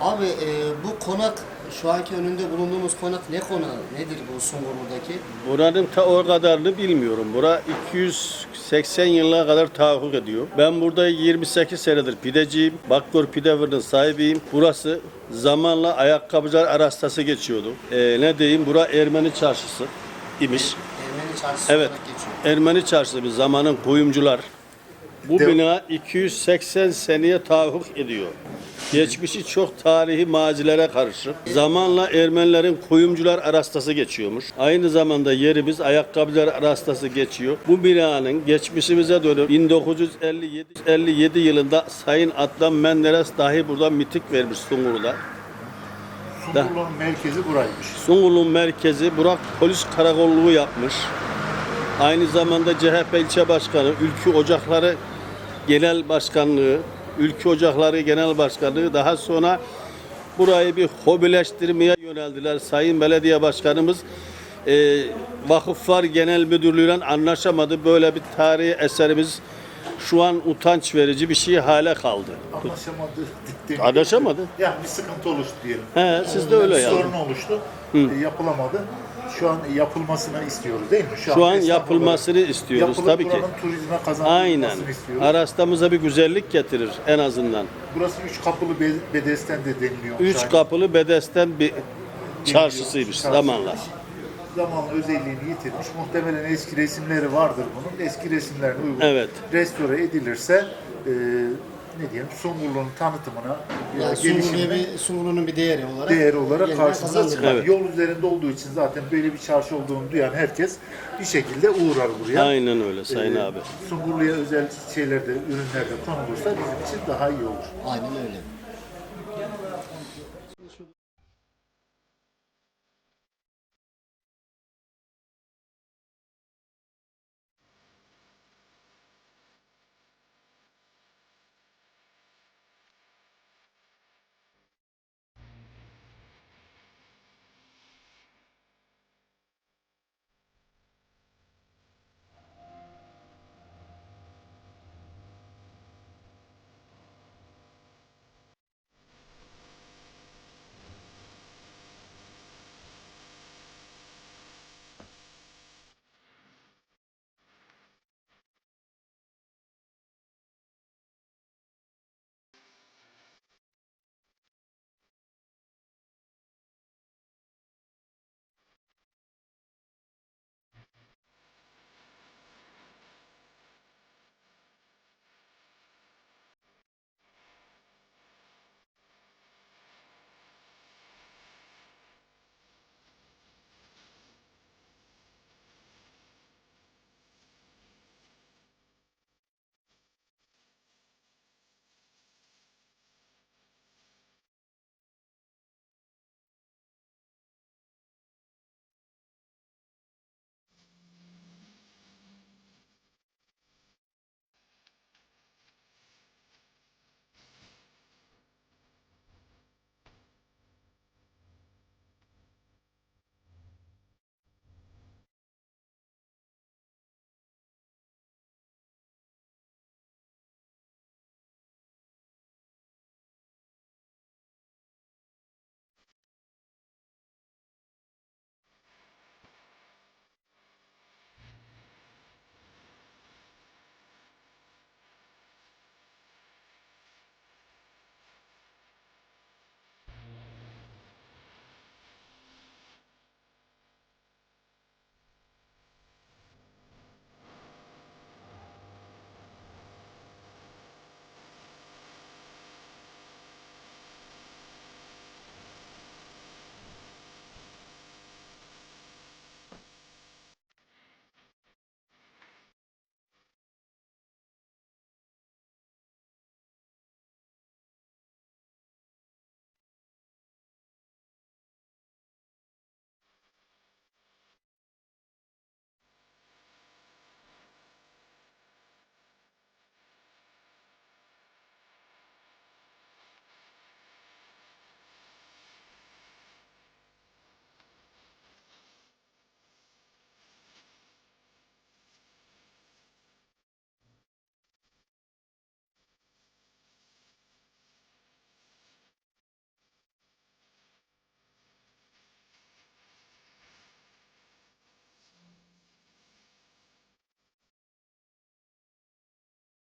Abi e, bu konak şu anki önünde bulunduğumuz konak ne konağı? Nedir bu Sungurlu'daki? Buranın ta o kadarını bilmiyorum. Bura 280 yılına kadar tahakkuk ediyor. Ben burada 28 senedir pideciyim. Bakkor Pide Fırının sahibiyim. Burası zamanla ayakkabıcılar arastası geçiyordu. Ee, ne diyeyim? Bura Ermeni çarşısı imiş. Ermeni çarşısı Evet. olarak geçiyor. Ermeni çarşısı bir zamanın kuyumcular. Bu bina 280 seneye tahakkuk ediyor. Geçmişi çok tarihi mazilere karışık. Zamanla Ermenilerin kuyumcular arastası geçiyormuş. Aynı zamanda yerimiz ayakkabılar arastası geçiyor. Bu binanın geçmişimize dönüp 1957 57 yılında Sayın Adnan Menderes dahi burada mitik vermiş Sungurlu'da. Sungurlu'nun merkezi buraymış. Sungurlu'nun merkezi Burak Polis Karakolluğu yapmış. Aynı zamanda CHP ilçe başkanı, Ülkü Ocakları Genel Başkanlığı, Ülkü Ocakları Genel Başkanlığı daha sonra burayı bir hobileştirmeye yöneldiler. Sayın Belediye Başkanımız e, Vakıflar Genel Müdürlüğü'yle anlaşamadı. Böyle bir tarihi eserimiz şu an utanç verici bir şey hale kaldı. Anlaşamadı. demek. Anlaşamadı. Yani bir sıkıntı oluştu diyelim. He, siz de öyle yani. sorun oluştu. E, yapılamadı. Şu an yapılmasını istiyoruz değil mi? Şu an esnaf yapılmasını istiyoruz yapılıp tabii ki. buranın turizme Aynen. kazandırılmasını istiyoruz. Arastamıza bir güzellik getirir en azından. Burası üç kapılı be- bedesten de deniliyor. Üç kapılı bedesten bir çarşısıymış zamanla. Zamanla özelliğini yitirmiş. Muhtemelen eski resimleri vardır bunun. Eski resimlerine uygun Evet. restore edilirse e, ne diyelim Sungurlu'nun tanıtımına e, Yani Sungurlu'ya bir, Sungurlu'nun bir değeri olarak değeri olarak karşımıza çıkar. Evet. Yol üzerinde olduğu için zaten böyle bir çarşı olduğunu duyan herkes bir şekilde uğrar buraya. Aynen öyle Sayın Ee, abi. Sungurlu'ya özel şeylerde, ürünlerde konulursa bizim için daha iyi olur. Aynen öyle.